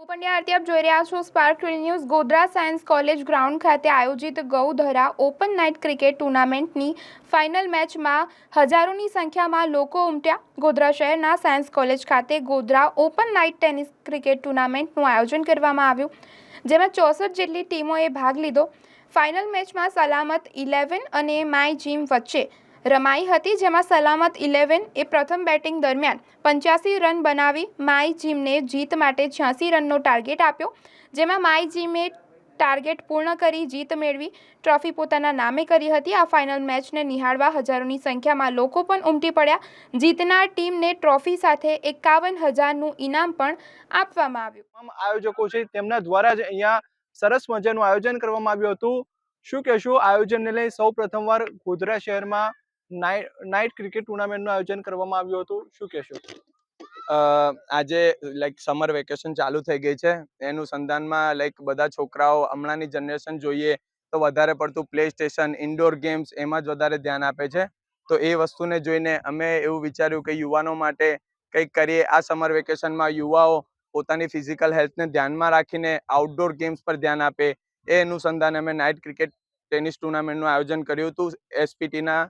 હું પંડ્યા આરતી આપ જોઈ રહ્યા છો spark news Godhra science college ground ખાતે આયોજિત ગૌધરા ઓપન નાઇટ ક્રિકેટ ટુર્નામેન્ટની ફાઇનલ મેચમાં હજારોની સંખ્યામાં લોકો ઉમટ્યા. ગોધરા શહેરના સાયન્સ કોલેજ ખાતે Godhra open night tennis cricket ટુર્નામેન્ટનું આયોજન કરવામાં આવ્યું, જેમાં ચોસઠ જેટલી ટીમોએ ભાગ લીધો. ફાઇનલ મેચમાં સલામત ઇલેવન અને માય જીમ વચ્ચે રમાઈ હતી જેમાં સલામત ઇલેવન એ પ્રથમ બેટિંગ દરમિયાન પંચ્યાસી રન બનાવી માય જીમને જીત માટે છ્યાસી રનનો ટાર્ગેટ આપ્યો, જેમાં માય જીમે ટાર્ગેટ પૂર્ણ કરી જીત મેળવી ટ્રોફી પોતાના નામે કરી હતી. આ ફાઇનલ મેચને નિહાળવા હજારોની સંખ્યામાં લોકો પણ ઉમટી પડ્યા. જીતનાર ટીમને ટ્રોફી સાથે એકાવન હજારનું ઇનામ પણ આપવામાં આવ્યું. આયોજકો છે, તેમના દ્વારા જ અહીંયા સરસ મજાનું આયોજન કરવામાં આવ્યું હતું. શું કહેશું? આયોજનને લઈ સૌ પ્રથમવાર ગોધરા શહેરમાં નાઇટ ક્રિકેટ ટુર્નામેન્ટનું આયોજન કરવામાં આવ્યું હતું. શું કહેશો? આજે લાઈક સમર વેકેશન ચાલુ થઈ ગઈ છે. એનું સંધાનમાં લાઈક બધા છોકરાઓ, હમણાંની જનરેશન જોઈએ તો વધારે પડતું પ્લે સ્ટેશન ઇન્ડોર ગેમ્સ એમાં જ વધારે ધ્યાન આપે છે. તો એ વસ્તુને જોઈને અમે એવું વિચાર્યું કે યુવાનો માટે કંઈક કરીએ. આ સમર વેકેશનમાં યુવાઓ પોતાની ફિઝિકલ હેલ્થને ધ્યાનમાં રાખીને આઉટડોર ગેમ્સ પર ધ્યાન આપે. એ અનુસંધાને અમે નાઇટ ક્રિકેટ ટેનિસ ટુર્નામેન્ટનું આયોજન કર્યું હતું. એસપીટીના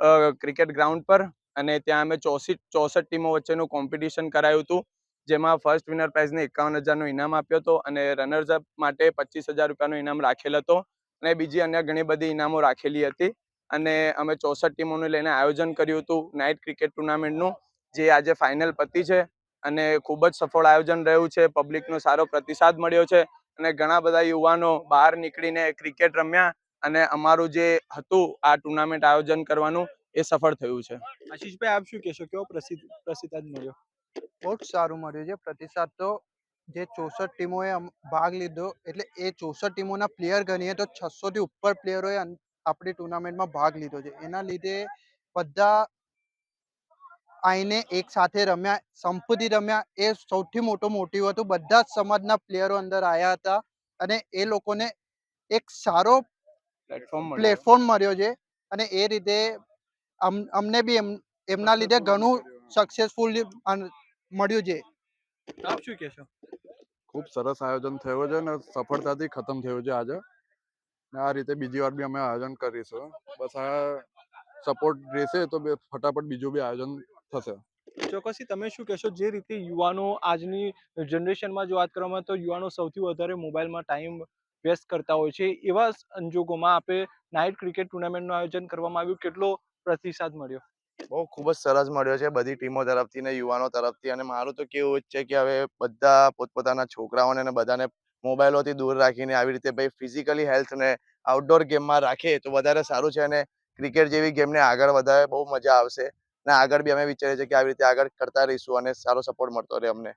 ક્રિકેટ ગ્રાઉન્ડ પર અને ત્યાં અમે ચોસઠ ચોસઠ ટીમો વચ્ચેનું કોમ્પિટિશન કરાયું હતું, જેમાં ફર્સ્ટ વિનર પ્રાઇઝને એકાવન હજારનો ઇનામ આપ્યો હતો અને રનર્સ અપ માટે પચીસ હજાર રૂપિયાનો ઇનામ રાખેલ હતો અને બીજી અન્ય ઘણી બધી ઇનામો રાખેલી હતી. અને અમે ચોસઠ ટીમોને લઈને આયોજન કર્યું હતું નાઇટ ક્રિકેટ ટુર્નામેન્ટનું, જે આજે ફાઇનલ પતી છે અને ખૂબ જ સફળ આયોજન રહ્યું છે. પબ્લિકનો સારો પ્રતિસાદ મળ્યો છે અને ઘણા બધા યુવાનો બહાર નીકળીને ક્રિકેટ રમ્યા અને અમારું જે હતું આ ટુર્નામેન્ટ આયોજન કરવાનું એ સફળ થયું છે. આશીષભાઈ આપ શું કહેશો? કેવો પ્રસિદ્ધ પ્રતિસાદ મળ્યો? બહુ જ સારું મળ્યું છે. પ્રતિસાદ તો જે ચોસઠ ટીમોએ ભાગ લીધો એટલે એ ચોસઠ ટીમોના પ્લેયર ગણીએ તો છસો થી ઉપર પ્લેયરોએ આપણી ટુર્નામેન્ટમાં ભાગ લીધો છે. એના લીધે બધા આઈને એક સાથે રમ્યા સંપત્તિ રમ્યા. એ સૌથી મોટો મોટિવ હતું. બધા જ સમાજના પ્લેયરો અંદર આવ્યા હતા અને એ લોકોને એક સારો પ્લેટફોર્મ પ્લેટફોર્મ મળ્યો છે અને એ રીતે અમને બી એમ એમના લીધે ઘણું સક્સેસફુલ મળ્યું છે. આપ શું કહેશો? ખૂબ સરસ આયોજન થયું છે અને સફળતાથી ખતમ થયું છે આજે. ને આ રીતે બીજી વાર બી અમે આયોજન કરીશું. બસ આ સપોર્ટ રહેશે તો બે ફટાફટ બીજું બી આયોજન થશે. ચોક્કસથી તમે શું કહેશો? જે રીતે યુવાનો આજની જનરેશનમાં જો વાત કરવામાં તો યુવાનો સૌથી વધારે મોબાઈલમાં ટાઈમ વેસ્ટ કરતા હોય છે. એવા સંજોગોમાં આપણે નાઇટ ક્રિકેટ ટુર્નામેન્ટનું આયોજન કરવામાં આવ્યું. કેટલો પ્રતિસાદ મળ્યો? બહુ ખૂબ જ સરસ મળ્યો છે. બધી ટીમો તરફથી ને યુવાનો તરફથી. અને મારું તો કેવું જ છે કે હવે બધા પોતપોતાના છોકરાઓને અને બધાને મોબાઈલોથી દૂર રાખીને આવી રીતે ભાઈ ફિઝિકલી હેલ્થ ને આઉટડોર ગેમમાં રાખે તો વધારે સારું છે. અને ક્રિકેટ જેવી ગેમને આગળ વધારે બહુ મજા આવશે. ને આગળ બી અમે વિચારીએ છીએ કે આવી રીતે આગળ કરતા રહીશું અને સારો સપોર્ટ મળતો રહે અમને.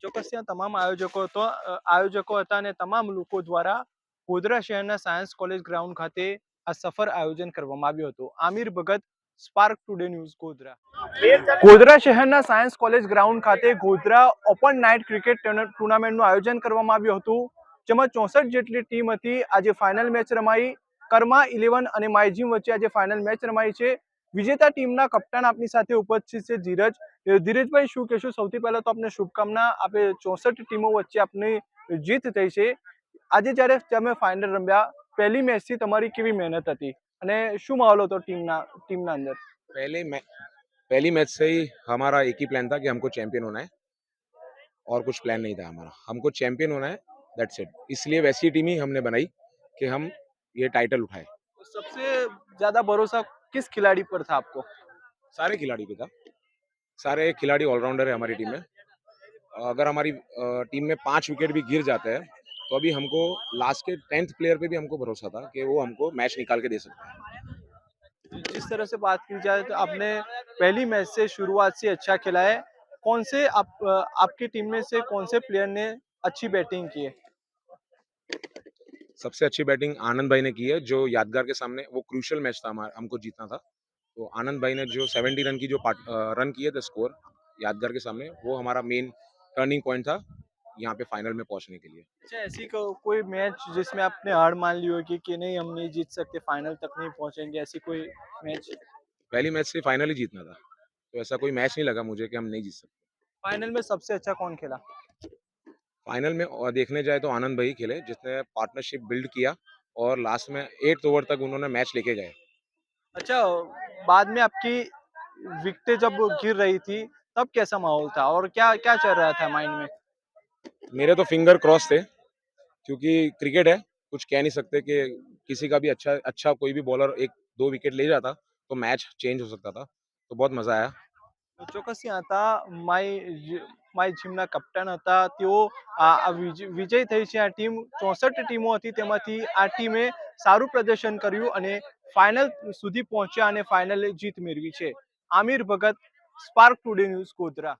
ચોક્કસ, ત્યાં તમામ આયોજકો હતો આયોજકો હતા અને તમામ લોકો દ્વારા ગોધરા શહેરના સાયન્સ કોલેજ ગ્રાઉન્ડ ખાતે આ સફર આયોજન કરવામાં આવ્યું હતું. Aamir Bhagat, spark today news, Godhra. Godhra શહેરના સાયન્સ કોલેજ ગ્રાઉન્ડ ખાતે ગોધરા ઓપન નાઇટ ક્રિકેટ ટુર્ના- ટુર્નામેન્ટનું આયોજન કરવામાં આવ્યું હતું, જેમાં ચોસઠ જેટલી ટીમ હતી. આજે ફાઇનલ મેચ રમાઈ. કર્મા ઇલેવન અને માયજીમ વચ્ચે આજે ફાઇનલ મેચ રમાઈ છે. વિજેતા ટીમના કપ્તાન આપની સાથે ઉપસ્થિત છે ધીરજ એ ધીરજભાઈ શું કહેશો સૌથી પહેલા તો આપને શુભકામના આપણે ચોસઠ ટીમો વચ્ચે આપની જીત થઈ છે આજે જ્યારે તમે ફાઇનલ રમ્યા પહેલી મેચથી તમારી કેવી મહેનત હતી અને શું માહોલ હતો ટીમના ટીમના અંદર पहले मै पहली मैच से ही हमारा एक ही प्लान था कि हमको चैंपियन होना है और कुछ प्लान नहीं था हमारा हमको चैंपियन होना है दैट्स इट इसलिए वैसी टीम ही हमने बनाई कि हम ये टाइटल उठाए सबसे ज्यादा भरोसा किस खिलाड़ी पर था आपको? सारे खिलाड़ी पे था। सारे खिलाड़ी ऑलराउंडर है हमारी टीम में। अगर हमारी टीम में पाँच विकेट भी गिर जाते हैं तो अभी हमको लास्ट के टेंथ प्लेयर पे भी हमको भरोसा था कि वो हमको मैच निकाल के दे सकता है। जिस तरह से बात की जाए तो आपने पहली मैच से शुरुआत से अच्छा खेला है। कौन से आप आपकी टीम में से कौन से प्लेयर ने अच्छी बैटिंग की है? सबसे अच्छी बैटिंग आनंद भाई ने की है जो यादगार के सामने वो क्रूशियल मैच था हमारा हमको जीतना था। तो आनंद भाई ने जो 70 रन की जो पार्ट रन किए थे स्कोर यादगार के सामने वो हमारा मेन टर्निंग पॉइंट था यहाँ पे फाइनल में पहुँचने के लिए। अच्छा ऐसी को, कोई मैच जिसमें आपने हार मान ली हो कि, कि नहीं हम नहीं जीत सकते फाइनल तक नहीं पहुँचेंगे ऐसी कोई मैच? पहली मैच से फाइनल ही जीतना था। तो ऐसा कोई मैच नहीं लगा मुझे कि हम नहीं जीत सकते फाइनल में सबसे अच्छा कौन खेला? फाइनल में देखने जाए तो आनंद भाई खेले जिसने पार्टनरशिप बिल्ड किया और लास्ट में एट ओवर तक उन्होंने मैच लेके गए। अच्छा बाद में आपकी विकेटें जब गिर रही थी तब कैसा माहौल था और क्या क्या चल रहा था माइंड में? मेरे तो फिंगर क्रॉस थे क्योंकि क्रिकेट है कुछ कह नहीं सकते कि किसी का भी अच्छा अच्छा कोई भी बॉलर एक दो विकेट ले जाता तो मैच चेंज हो सकता था तो बहुत मज़ा आया। ચોક્કસથી હતા. માય માય જીમના કપ્તાન હતા. તેઓ આ વિજય થઈ છે. આ ટીમ ચોસઠ ટીમો હતી. તેમાંથી આ ટીમે સારું પ્રદર્શન કર્યું અને ફાઇનલ સુધી પહોંચ્યા અને ફાઇનલે જીત મેળવી છે. Aamir Bhagat spark today news Godhra.